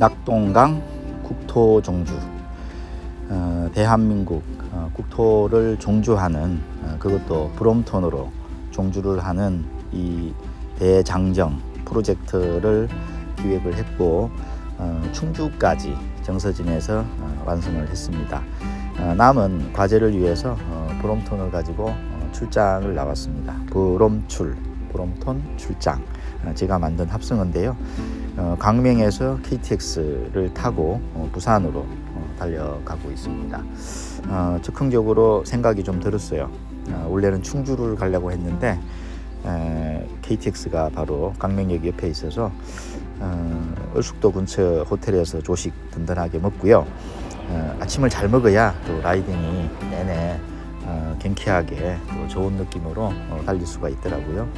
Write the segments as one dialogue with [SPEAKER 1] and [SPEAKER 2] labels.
[SPEAKER 1] 낙동강 국토 종주 어, 대한민국 어, 국토를 종주하는 어, 그것도 브롬톤으로 종주를 하는 이 대장정 프로젝트를 기획을 했고 어, 충주까지 정서진에서 어, 완성을 했습니다. 어, 남은 과제를 위해서 어, 브롬톤을 가지고 어, 출장을 나왔습니다. 브롬출, 브롬톤 출장. 어, 제가 만든 합성어인데요. 어, 강명에서 KTX를 타고 어, 부산으로 어, 달려가고 있습니다. 어, 즉흥적으로 생각이 좀 들었어요. 어, 원래는 충주를 가려고 했는데 에, KTX가 바로 강명역 옆에 있어서 어, 을숙도 근처 호텔에서 조식 든든하게 먹고요. 어, 아침을 잘 먹어야 또 라이딩이 내내 어, 경쾌하게 또 좋은 느낌으로 어, 달릴 수가 있더라고요.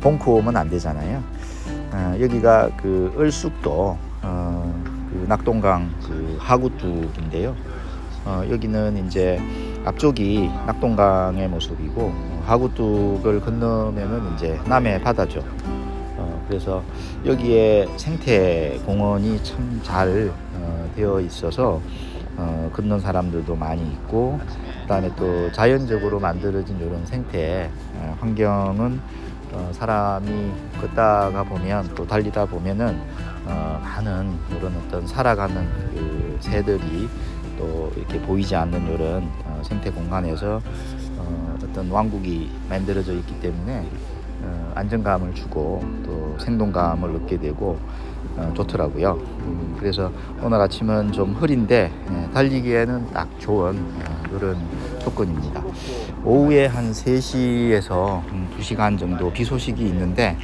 [SPEAKER 1] 봉코 오면 안 되잖아요. 어, 여기가 그 을숙도 어, 그 낙동강 그 하구뚝인데요. 어, 여기는 이제 앞쪽이 낙동강의 모습이고 어, 하구뚝을 건너면은 이제 남해 바다죠. 어, 그래서 여기에 생태 공원이 참잘 어, 되어 있어서 어, 걷는 사람들도 많이 있고 그다음에 또 자연적으로 만들어진 이런 생태 어, 환경은 어, 사람이 걷다가 보면 또 달리다 보면은 어, 많은 이런 어떤 살아가는 그 새들이 또 이렇게 보이지 않는 이런 어, 생태 공간에서 어, 어떤 왕국이 만들어져 있기 때문에 어, 안정감을 주고 또 생동감을 얻게 되고 어, 좋더라고요. 음, 그래서 오늘 아침은 좀 흐린데 예, 달리기에는 딱 좋은 어, 이런 조건입니다. 오후에 한 3시에서 2시간 정도 비 소식이 있는데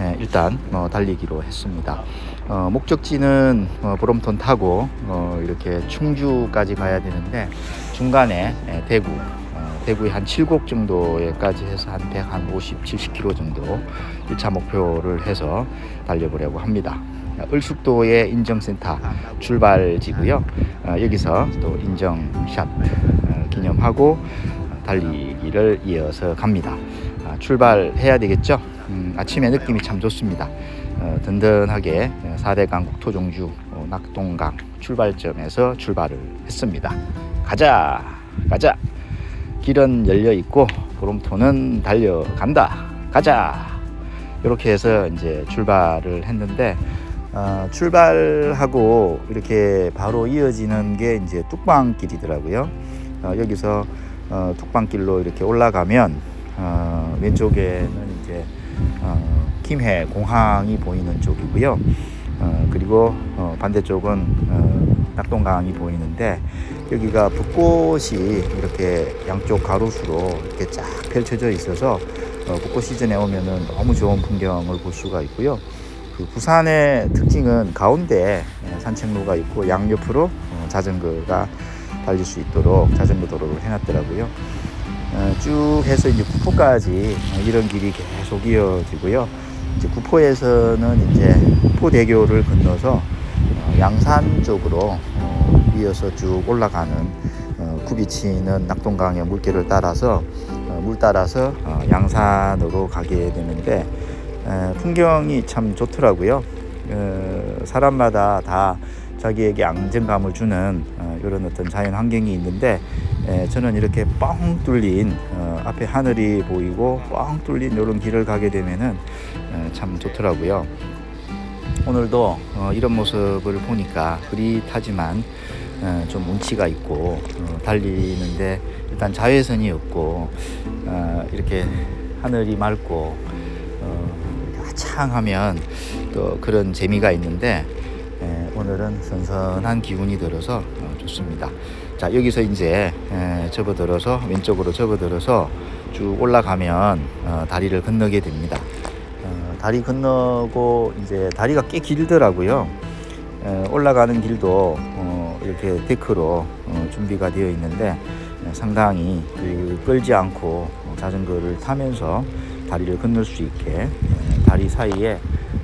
[SPEAKER 1] 예, 일단 어, 달리기로 했습니다. 어, 목적지는 어, 브롬톤 타고 어, 이렇게 충주까지 가야 되는데 중간에 예, 대구 어, 대구에 한 7곡 정도에까지 해서 한 150, 70km 정도 1차 목표를 해서 달려보려고 합니다. 을숙도의 인정센터 출발지고요. 어, 여기서 또 인정샷 어, 기념하고 달리기를 이어서 갑니다. 아, 출발해야 되겠죠? 음, 아침에 느낌이 참 좋습니다. 어, 든든하게 4대강 국토종주 어, 낙동강 출발점에서 출발을 했습니다. 가자, 가자. 길은 열려 있고 보름토는 달려간다. 가자. 이렇게 해서 이제 출발을 했는데 어, 출발하고 이렇게 바로 이어지는 게 이제 뚝방길이더라고요. 어, 여기서 어, 뚝방길로 이렇게 올라가면 어, 왼쪽에는 이제 어, 김해 공항이 보이는 쪽이고요. 어, 그리고 어, 반대쪽은 어, 낙동강이 보이는데 여기가 벚꽃이 이렇게 양쪽 가로수로 이렇게 쫙 펼쳐져 있어서 어, 벚꽃 시즌에 오면은 너무 좋은 풍경을 볼 수가 있고요. 그 부산의 특징은 가운데 예, 산책로가 있고 양옆으로 어, 자전거가 달릴 수 있도록 자전거 도로를 해놨더라고요. 어, 쭉 해서 이제 구포까지 어, 이런 길이 계속 이어지고요. 이제 구포에서는 이제 구포대교를 건너서 어, 양산 쪽으로 어, 이어서 쭉 올라가는 어, 굽이치는 낙동강의 물길을 따라서 어, 물 따라서 어, 양산으로 가게 되는데 에, 풍경이 참 좋더라고요. 어, 사람마다 다 자기에게 안정감을 주는 어, 이런 어떤 자연 환경이 있는데 에, 저는 이렇게 뻥 뚫린 어, 앞에 하늘이 보이고 뻥 뚫린 이런 길을 가게 되면은 에, 참 좋더라고요. 오늘도 어, 이런 모습을 보니까 흐릿하지만 어, 좀 운치가 있고 어, 달리는데 일단 자외선이 없고 어, 이렇게 하늘이 맑고 어, 화창하면 또 그런 재미가 있는데 에, 오늘은 선선한 기운이 들어서 어, 좋습니다. 자 여기서 이제 에, 접어들어서 왼쪽으로 접어들어서 쭉 올라가면 어, 다리를 건너게 됩니다. 어, 다리 건너고 이제 다리가 꽤 길더라고요. 에, 올라가는 길도 어, 이렇게 데크로 어, 준비가 되어 있는데 에, 상당히 그 끌지 않고 어, 자전거를 타면서 다리를 건널 수 있게 에, 다리 사이에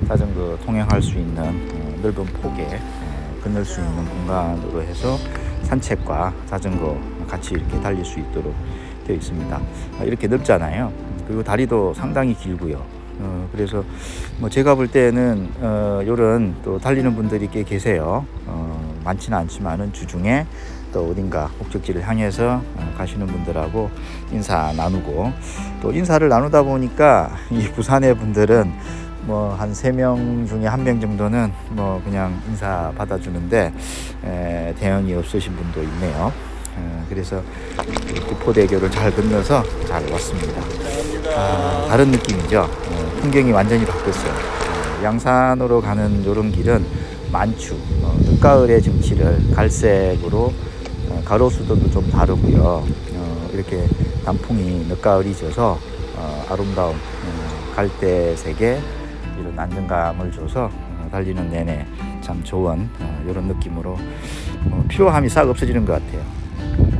[SPEAKER 1] 자전거 통행할 수 있는 어, 넓은 폭에 에, 건널 수 있는 공간으로 해서 산책과 자전거 같이 이렇게 달릴 수 있도록 되어 있습니다. 아, 이렇게 넓잖아요. 그리고 다리도 상당히 길고요. 어, 그래서 뭐 제가 볼 때는 어, 요런 또 달리는 분들이 꽤 계세요. 어, 많지는 않지만은 주중에 또 어딘가 목적지를 향해서 어, 가시는 분들하고 인사 나누고 또 인사를 나누다 보니까 이 부산의 분들은 뭐 한 세 명 중에 한 명 정도는 뭐 그냥 인사 받아주는데 에, 대형이 없으신 분도 있네요. 어, 그래서 이 구포대교를 잘 건너서 잘 왔습니다. 아, 다른 느낌이죠. 어, 풍경이 완전히 바뀌었어요. 어, 양산으로 가는 이런 길은 만추, 어, 늦가을의 정치를 갈색으로 어, 가로수도도 좀 다르고요. 어, 이렇게 단풍이 늦가을이 져서 어, 아름다운 어, 갈대색의 이런 안정감을 줘서 어, 달리는 내내 참 좋은 어, 이런 느낌으로 어, 피로함이 싹 없어지는 것 같아요.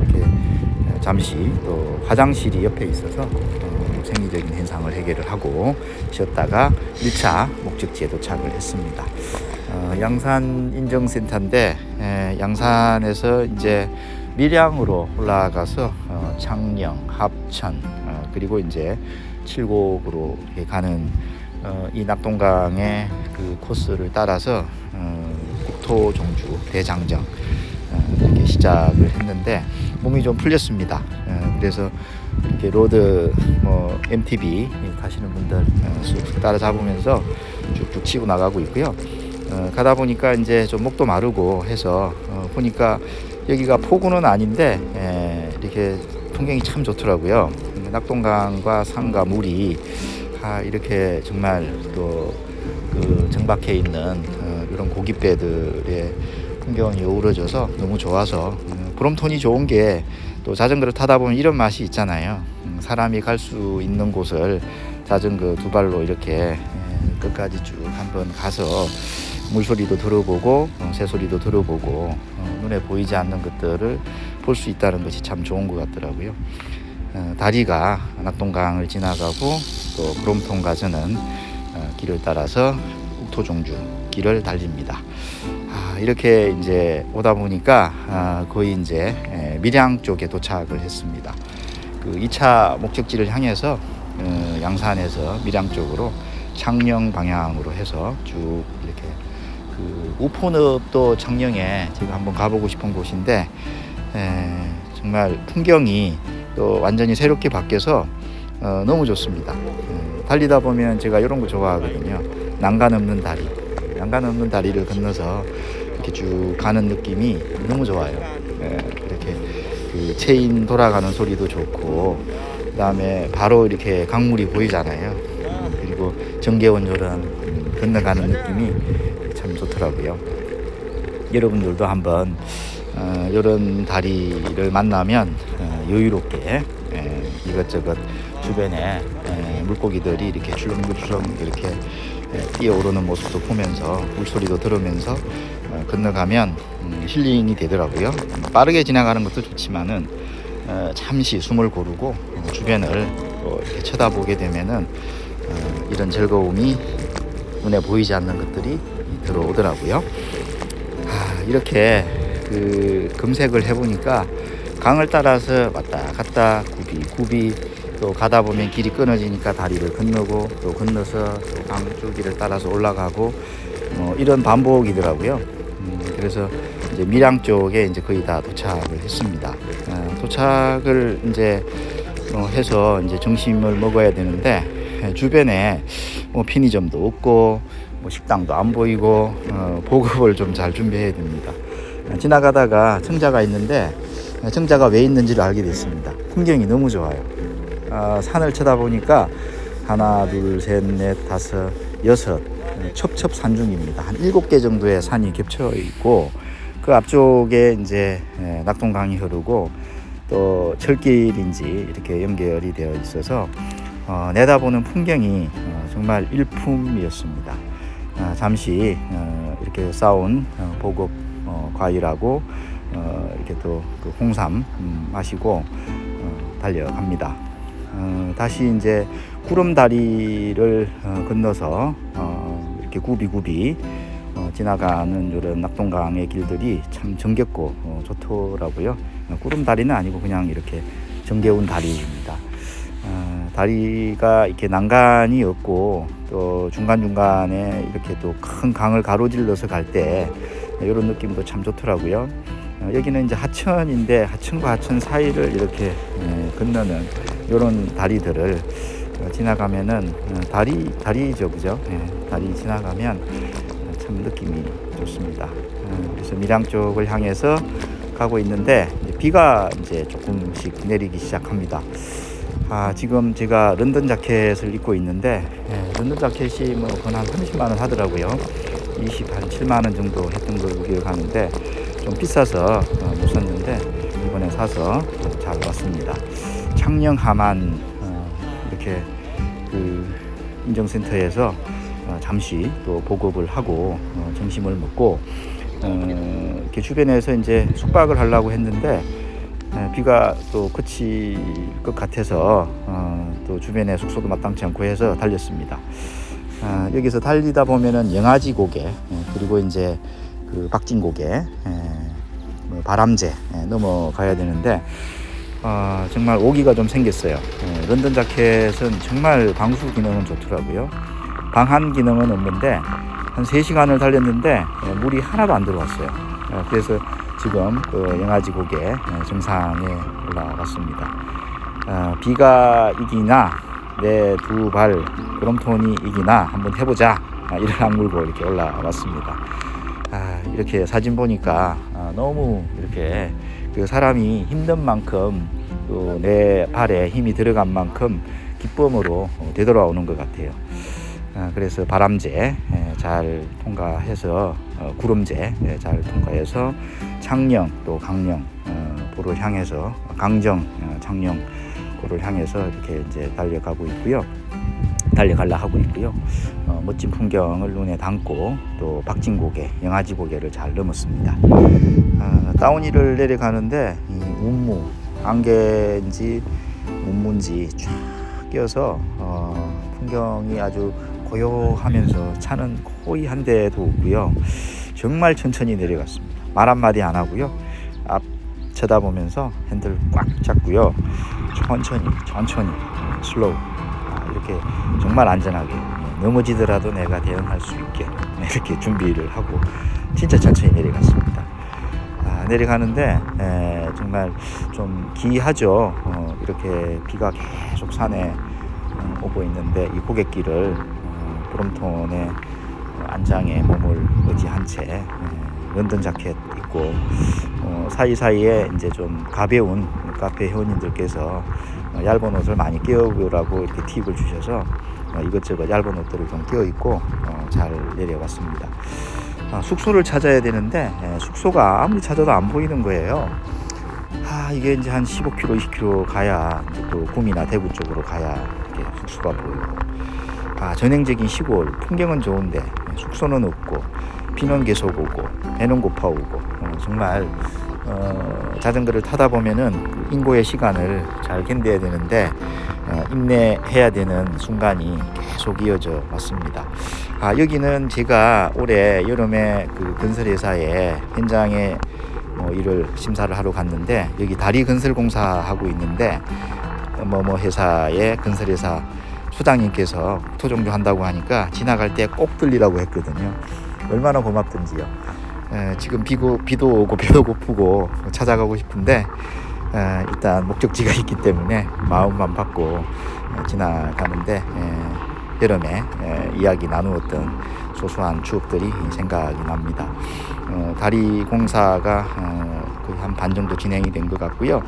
[SPEAKER 1] 이렇게 어, 잠시 또 화장실이 옆에 있어서 어, 생리적인 현상을 해결을 하고 쉬었다가 1차 목적지에 도착을 했습니다. 어, 양산 인정센터인데 에, 양산에서 이제 밀양으로 올라가서 어, 창녕, 합천 어, 그리고 이제 칠곡으로 가는 어, 이 낙동강의 그 코스를 따라서 어, 국토 종주 대장정 어, 이렇게 시작을 했는데 몸이 좀 풀렸습니다. 어, 그래서 이렇게 로드 뭐 MTB 가시는 분들 어, 쑥 따라잡으면서 쭉쭉 치고 나가고 있고요. 어, 가다 보니까 이제 좀 목도 마르고 해서 어, 보니까 여기가 포구는 아닌데 에, 이렇게 풍경이 참 좋더라고요. 음, 낙동강과 산과 물이 아, 이렇게 정말 또 그 정박해 있는 어, 이런 고깃배들의 풍경이 어우러져서 너무 좋아서 음, 브롬톤이 좋은 게 또 자전거를 타다 보면 이런 맛이 있잖아요. 음, 사람이 갈 수 있는 곳을 자전거 두 발로 이렇게 에, 끝까지 쭉 한번 가서 물소리도 들어보고 어, 새소리도 들어보고 어, 눈에 보이지 않는 것들을 볼 수 있다는 것이 참 좋은 것 같더라고요. 어, 다리가 낙동강을 지나가고 또 브롬톤 가서는 어, 길을 따라서 욱토종주 길을 달립니다. 아, 이렇게 이제 오다 보니까 아, 거의 이제 에, 밀양 쪽에 도착을 했습니다. 그 2차 목적지를 향해서 어, 양산에서 밀양 쪽으로 창녕 방향으로 해서 쭉 이렇게 그 우포늪도 창녕에 제가 한번 가보고 싶은 곳인데 에, 정말 풍경이 또 완전히 새롭게 바뀌어서 어, 너무 좋습니다. 에, 달리다 보면 제가 이런 거 좋아하거든요. 난간 없는 다리, 난간 없는 다리를 건너서 이렇게 쭉 가는 느낌이 너무 좋아요. 에, 이렇게 그 체인 돌아가는 소리도 좋고 그다음에 바로 이렇게 강물이 보이잖아요. 음, 그리고 정계원조랑 음, 건너가는 느낌이 참 좋더라고요. 여러분들도 한번 어, 이런 다리를 만나면 어, 여유롭게 에, 이것저것 주변에 에, 물고기들이 이렇게 출렁출렁 이렇게 에, 뛰어오르는 모습도 보면서 물소리도 들으면서 어, 건너가면 음, 힐링이 되더라고요. 음, 빠르게 지나가는 것도 좋지만은 어, 잠시 숨을 고르고 어, 주변을 또 이렇게 쳐다보게 되면은 어, 이런 즐거움이 눈에 보이지 않는 것들이 들어오더라고요. 아, 이렇게 그 검색을 해보니까 강을 따라서 왔다 갔다 구비 구비 또 가다 보면 길이 끊어지니까 다리를 건너고 또 건너서 또 강줄기를 따라서 올라가고 뭐 이런 반복이더라고요. 음, 그래서 이제 밀양 쪽에 이제 거의 다 도착을 했습니다. 아, 도착을 이제 어, 해서 이제 점심을 먹어야 되는데 에, 주변에 뭐 편의점도 없고 뭐 식당도 안 보이고 어, 보급을 좀 잘 준비해야 됩니다. 아, 지나가다가 청자가 있는데 아, 청자가 왜 있는지를 알게 됐습니다. 풍경이 너무 좋아요. 아, 산을 쳐다보니까 하나, 둘, 셋, 넷, 다섯, 여섯 네, 첩첩 산중입니다. 한 일곱 개 정도의 산이 겹쳐 있고 그 앞쪽에 이제 에, 낙동강이 흐르고 또 철길인지 이렇게 연결이 되어 있어서 어, 내다보는 풍경이 어, 정말 일품이었습니다. 아, 잠시 어, 이렇게 싸운 어, 보급 어, 과일하고 어, 이렇게 또 그 홍삼 음, 마시고 어, 달려갑니다. 어, 다시 이제 구름다리를 어, 건너서 어, 이렇게 구비구비 어, 지나가는 이런 낙동강의 길들이 참 정겹고 어, 좋더라고요. 어, 구름다리는 아니고 그냥 이렇게 정겨운 다리입니다. 어, 다리가 이렇게 난간이 없고 또 중간 중간에 이렇게 또 큰 강을 가로질러서 갈 때 이런 느낌도 참 좋더라고요. 어, 여기는 이제 하천인데 하천과 하천 사이를 이렇게 예, 건너는 이런 다리들을 어, 지나가면은 어, 다리 다리죠, 그죠? 예, 다리 지나가면 어, 참 느낌이 좋습니다. 어, 그래서 밀양 쪽을 향해서 가고 있는데 비가 이제 조금씩 내리기 시작합니다. 아, 지금 제가 런던 자켓을 입고 있는데 예, 런던 자켓이 뭐건한 30만 원 하더라고요. 20, 한 7만 원 정도 했던 걸로 기억하는데 좀 비싸서 어, 못 샀는데 이번에 사서 잘 왔습니다. 창녕 하만 어, 이렇게 그 인정센터에서 어, 잠시 또 보급을 하고 어, 점심을 먹고 어, 이렇게 주변에서 이제 숙박을 하려고 했는데 에, 비가 또 그칠 것 같아서 어, 또 주변에 숙소도 마땅치 않고 해서 달렸습니다. 아, 여기서 달리다 보면은 영아지 고개 예, 그리고 이제 그 박진 고개 예, 뭐 바람제 예, 넘어가야 되는데 아, 정말 오기가 좀 생겼어요. 예, 런던 자켓은 정말 방수 기능은 좋더라고요. 방한 기능은 없는데 한 3시간을 달렸는데 예, 물이 하나도 안 들어왔어요. 예, 그래서 지금 그 영아지 예, 정상에 올라왔습니다. 아, 비가 이기나 내 두 발 그럼톤이 이기나 한번 해보자 아, 이런 악물고 이렇게 올라왔습니다. 아, 이렇게 사진 보니까 아, 너무 이렇게 그 사람이 힘든 만큼 또 내 발에 힘이 들어간 만큼 기쁨으로 어, 되돌아오는 것 같아요. 아, 그래서 바람제 예, 잘 통과해서 어, 구름제 예, 잘 통과해서 창녕 또 강령 어, 보를 향해서 강정 어, 창녕 고를 향해서 이렇게 이제 달려가고 있고요. 달려갈라 하고 있고요. 어, 멋진 풍경을 눈에 담고 또 박진 고개, 영아지 고개를 잘 넘었습니다. 아, 다운힐을 내려가는데 이 운무, 안개인지 운무인지 쫙 끼어서 어, 풍경이 아주 고요하면서 차는 거의 한 대도 없고요. 정말 천천히 내려갔습니다. 말 한마디 안 하고요. 앞 쳐다보면서 핸들 꽉 잡고요. 천천히 천천히 슬로우 아, 이렇게 정말 안전하게 예, 넘어지더라도 내가 대응할 수 있게 네, 이렇게 준비를 하고 진짜 천천히 내려갔습니다. 아, 내려가는데 에, 정말 좀 기하죠. 어, 이렇게 비가 계속 산에 어, 오고 있는데 이 고갯길을 어, 브롬톤의 어, 안장에 몸을 의지한 채 에, 런던 자켓 입고 어, 사이사이에 이제 좀 가벼운 카페 회원님들께서 어, 얇은 옷을 많이 끼워보라고 이렇게 팁을 주셔서 어, 이것저것 얇은 옷들을 좀 끼워 입고 어, 잘 내려왔습니다. 아, 숙소를 찾아야 되는데 예, 숙소가 아무리 찾아도 안 보이는 거예요. 아 이게 이제 한 15km, 20km 가야 또 구미나 대구 쪽으로 가야 숙소가 보이고 아 전형적인 시골 풍경은 좋은데 예, 숙소는 없고 비는 계속 오고 배는 고파 오고 어, 정말 어, 자전거를 타다 보면은 그 인고의 시간을 잘 견뎌야 되는데 어, 인내해야 되는 순간이 계속 이어져 왔습니다. 아 여기는 제가 올해 여름에 그 건설회사에 현장에 뭐 일을 심사를 하러 갔는데 여기 다리 건설 공사 하고 있는데 뭐뭐 회사의 건설회사 소장님께서 토종조 한다고 하니까 지나갈 때 꼭 들리라고 했거든요. 얼마나 고맙던지요. 에, 지금 비고, 비도 오고 배도 고프고 찾아가고 싶은데 에, 일단 목적지가 있기 때문에 마음만 받고 에, 지나가는데 에, 여름에 에, 이야기 나누었던 소소한 추억들이 생각이 납니다. 어, 다리 공사가 어, 거의 한 반 정도 진행이 된 것 같고요.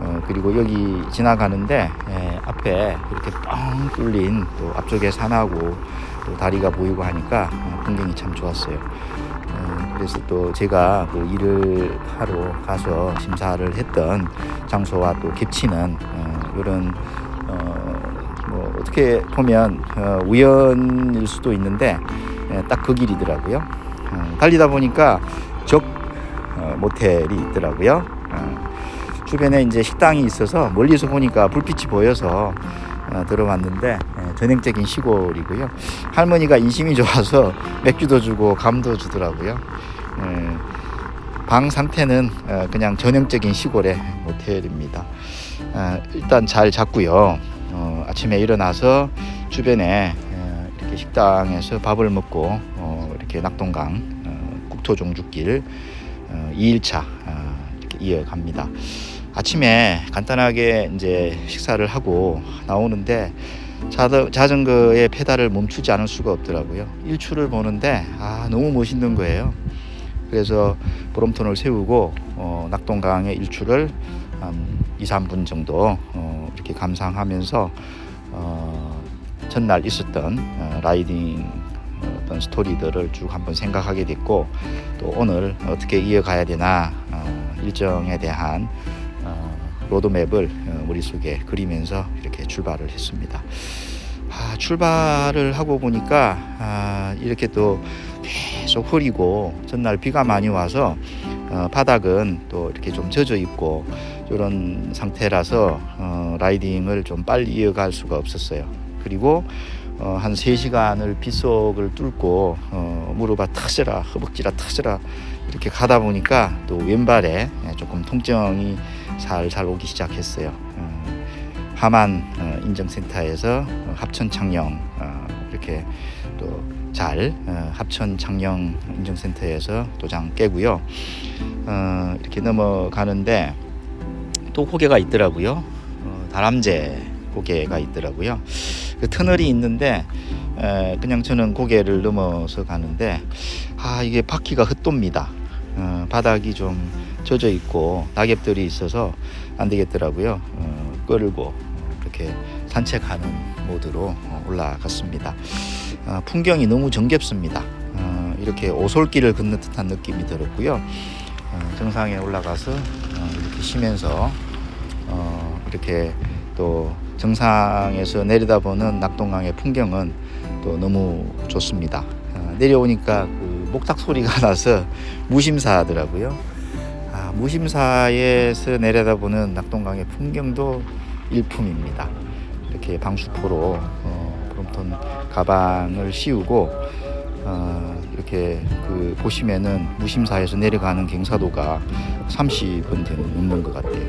[SPEAKER 1] 어, 그리고 여기 지나가는데 에, 앞에 이렇게 뻥 뚫린 또 앞쪽에 산하고 또 다리가 보이고 하니까 어, 풍경이 참 좋았어요. 어, 그래서 또 제가 그 일을 하러 가서 심사를 했던 장소와 또 겹치는 어, 이런 어, 뭐 어떻게 보면 어, 우연일 수도 있는데 딱그 길이더라고요. 어, 달리다 보니까 적 어, 모텔이 있더라고요. 어, 주변에 이제 식당이 있어서 멀리서 보니까 불빛이 보여서 어, 들어왔는데 예, 전형적인 시골이고요. 할머니가 인심이 좋아서 맥주도 주고 감도 주더라고요. 예, 방 상태는 어, 그냥 전형적인 시골의 모텔입니다. 어, 일단 잘 잤고요. 어, 아침에 일어나서 주변에 어, 이렇게 식당에서 밥을 먹고 어, 이렇게 낙동강 어, 국토종주길 어, 2일차 어, 이렇게 이어갑니다. 아침에 간단하게 이제 식사를 하고 나오는데 자전거의 페달을 멈추지 않을 수가 없더라고요. 일출을 보는데 아 너무 멋있는 거예요. 그래서 보름톤을 세우고 어, 낙동강의 일출을 한 2, 3분 정도 어, 이렇게 감상하면서 어, 전날 있었던 어, 라이딩 어떤 스토리들을 쭉 한번 생각하게 됐고 또 오늘 어떻게 이어가야 되나 어, 일정에 대한 어, 로드맵을 어, 머릿속에 그리면서 이렇게 출발을 했습니다. 아, 출발을 하고 보니까 아, 이렇게 또 계속 흐리고 전날 비가 많이 와서 어, 바닥은 또 이렇게 좀 젖어 있고 이런 상태라서 어, 라이딩을 좀 빨리 이어갈 수가 없었어요. 그리고 어, 한 3시간을 빗속을 뚫고 어, 무릎아 터져라 허벅지라 터져라 이렇게 가다 보니까 또 왼발에 조금 통증이 살살 오기 시작했어요. 어, 하만 어, 인정센터에서 어, 합천 창녕 어, 이렇게 또잘 어, 합천 창녕 인정센터에서 도장 깨고요. 어, 이렇게 넘어가는데 또 고개가 있더라고요. 어, 다람쥐 고개가 있더라고요. 그 터널이 있는데 에, 그냥 저는 고개를 넘어서 가는데 아 이게 바퀴가 흩돕니다. 어, 바닥이 좀 젖어 있고 낙엽들이 있어서 안 되겠더라고요. 어, 끌고 어, 이렇게 산책하는 모드로 어, 올라갔습니다. 어, 풍경이 너무 정겹습니다. 어, 이렇게 오솔길을 걷는 듯한 느낌이 들었고요. 어, 정상에 올라가서 어, 이렇게 쉬면서 어, 이렇게 또 정상에서 내려다보는 낙동강의 풍경은 또 너무 좋습니다. 어, 내려오니까 그 목탁 소리가 나서 무심사하더라고요. 아, 무심사에서 내려다보는 낙동강의 풍경도 일품입니다. 이렇게 방수포로 어, 브롬톤 가방을 씌우고 어, 이렇게 그 보시면은 무심사에서 내려가는 경사도가 30분 되는 것 같아요.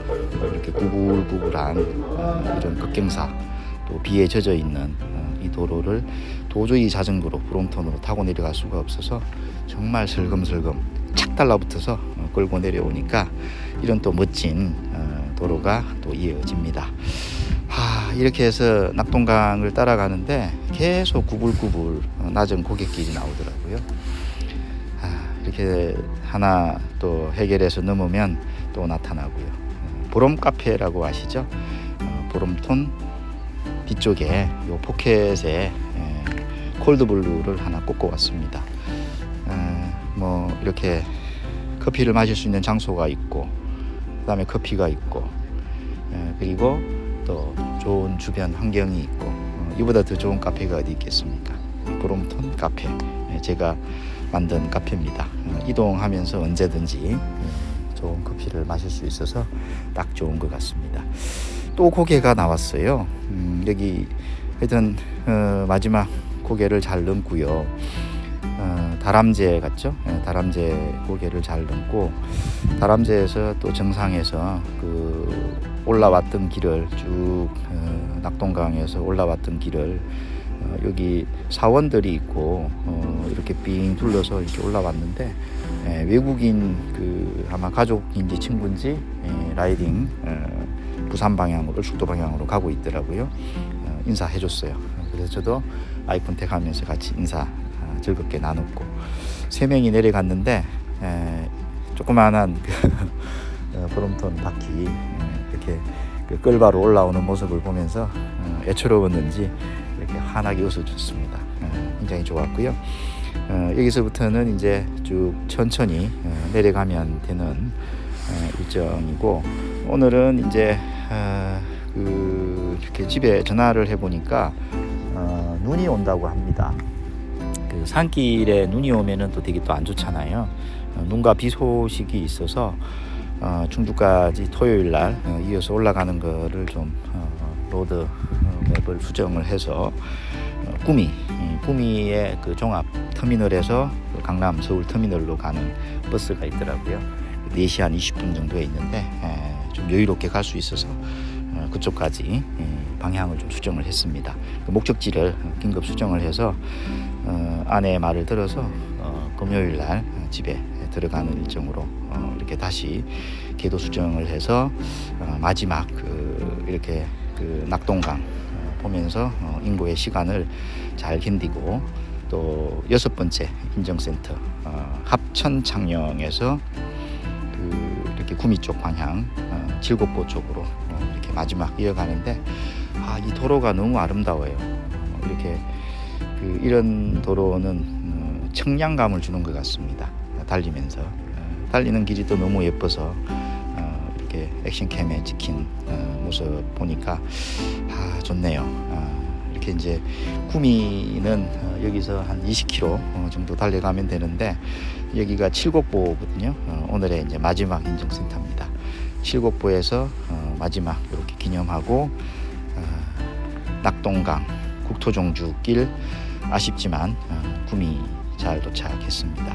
[SPEAKER 1] 이렇게 구불구불한 어, 이런 급경사 또 비에 젖어 있는 어, 이 도로를 도저히 자전거로 브롬톤으로 타고 내려갈 수가 없어서 정말 슬금슬금 착 달라붙어서 어, 끌고 내려오니까 이런 또 멋진 어, 도로가 또 이어집니다. 하, 이렇게 해서 낙동강을 따라가는데 계속 구불구불 어, 낮은 고갯길이 나오더라고요. 아, 이렇게 하나 또 해결해서 넘으면 또 나타나고요. 어, 보름 카페라고 아시죠? 어, 보름톤 뒤쪽에 요 포켓에 에, 콜드블루를 하나 꽂고 왔습니다. 에, 뭐 이렇게 커피를 마실 수 있는 장소가 있고 그다음에 커피가 있고 에, 그리고 또 좋은 주변 환경이 있고 어, 이보다 더 좋은 카페가 어디 있겠습니까? 브롬톤 카페 예, 제가 만든 카페입니다. 어, 이동하면서 언제든지 예, 좋은 커피를 마실 수 있어서 딱 좋은 것 같습니다. 또 고개가 나왔어요. 음, 여기 하여튼 어, 마지막 고개를 잘 넘고요. 어, 다람쥐 같죠? 예, 다람쥐 고개를 잘 넘고 다람쥐에서 또 정상에서 그 올라왔던 길을 쭉 어, 낙동강에서 올라왔던 길을 어, 여기 사원들이 있고 어, 이렇게 빙 둘러서 이렇게 올라왔는데 예, 외국인 그 아마 가족인지 친구인지 예, 라이딩 어, 부산 방향으로 죽도 방향으로 가고 있더라고요. 어, 인사해줬어요. 그래서 저도 아이 컨택하면서 같이 인사 아, 즐겁게 나눴고 세 명이 내려갔는데 에, 조그마한 그 어, 보름톤 바퀴 에, 이렇게 그 끌바로 올라오는 모습을 보면서 어, 애처로웠는지 이렇게 환하게 웃어줬습니다. 어, 굉장히 좋았고요. 어, 여기서부터는 이제 쭉 천천히 어, 내려가면 되는 어, 일정이고 오늘은 이제 어, 그 이렇게 집에 전화를 해보니까 어, 눈이 온다고 합니다. 그 산길에 눈이 오면은 또 되게 또 안 좋잖아요. 어, 눈과 비 소식이 있어서 어, 충주까지 토요일 날 어, 이어서 올라가는 거를 좀 어, 로드 어, 맵을 수정을 해서 어, 구미 이 구미의 그 종합 터미널에서 그 강남 서울 터미널로 가는 버스가 있더라고요. 4시 한 20분 정도에 있는데 에, 좀 여유롭게 갈 수 있어서 그쪽까지 예, 방향을 좀 수정을 했습니다. 그 목적지를 긴급 수정을 해서 어, 아내의 말을 들어서 어, 금요일 날 집에 들어가는 일정으로 어, 이렇게 다시 궤도 수정을 해서 어, 마지막 그 이렇게 그 낙동강 어, 보면서 어, 인고의 시간을 잘 견디고 또 여섯 번째 인정센터 어, 합천 창녕에서 그 이렇게 구미 쪽 방향 어, 칠곡보 쪽으로 마지막 이어가는데 아, 이 도로가 너무 아름다워요. 어, 이렇게 그 이런 도로는 어, 청량감을 주는 것 같습니다. 달리면서 어, 달리는 길이 또 너무 예뻐서 어, 이렇게 액션캠에 찍힌 어, 모습 보니까 아 좋네요. 아, 이렇게 이제 구미는 어, 여기서 한 20km 어, 정도 달려가면 되는데 여기가 칠곡보거든요. 어, 오늘의 이제 마지막 인증센터입니다. 칠곡보에서 어, 마지막 기념하고 어, 낙동강 국토종주길 아쉽지만 어, 구미 잘 도착했습니다.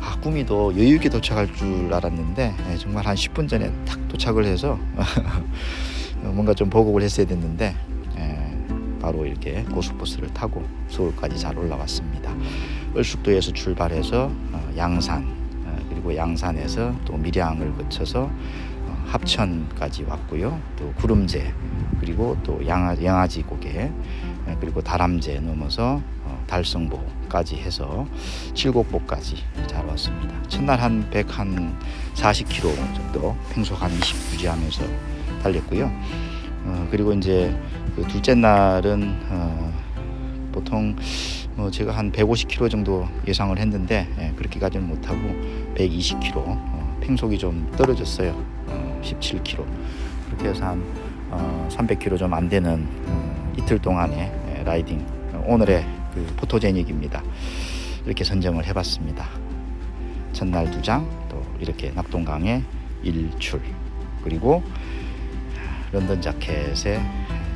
[SPEAKER 1] 아, 구미도 여유 있게 도착할 줄 알았는데 예, 정말 한 10분 전에 딱 도착을 해서 어, 뭔가 좀 보급을 했어야 됐는데 예, 바로 이렇게 고속버스를 타고 서울까지 잘 올라왔습니다. 을숙도에서 출발해서 어, 양산 어, 그리고 양산에서 또 밀양을 거쳐서 어, 합천까지 왔고요. 또 구름제 그리고 또 양아, 양아지 고개 예, 그리고 다람제 넘어서 어, 달성보까지 해서 칠곡보까지 잘 왔습니다. 첫날 한 100, 한 40km 정도 평속 한20 유지하면서 달렸고요. 어, 그리고 이제 그 둘째 날은 어, 보통 뭐 제가 한 150km 정도 예상을 했는데 예, 그렇게까지는 못하고 120km 어, 팽속이 좀 떨어졌어요. 어, 17km 그렇게 해서 한 어, 300km 좀 안 되는 어, 이틀 동안의 예, 라이딩 어, 오늘의 그 포토제닉입니다. 이렇게 선정을 해봤습니다. 첫날 두 장, 또 이렇게 낙동강의 일출 그리고 런던 자켓에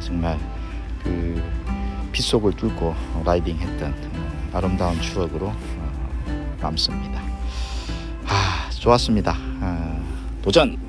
[SPEAKER 1] 정말 그 빗속을 뚫고 라이딩했던 어, 아름다운 추억으로 어, 남습니다. 아 좋았습니다. 아, 도전.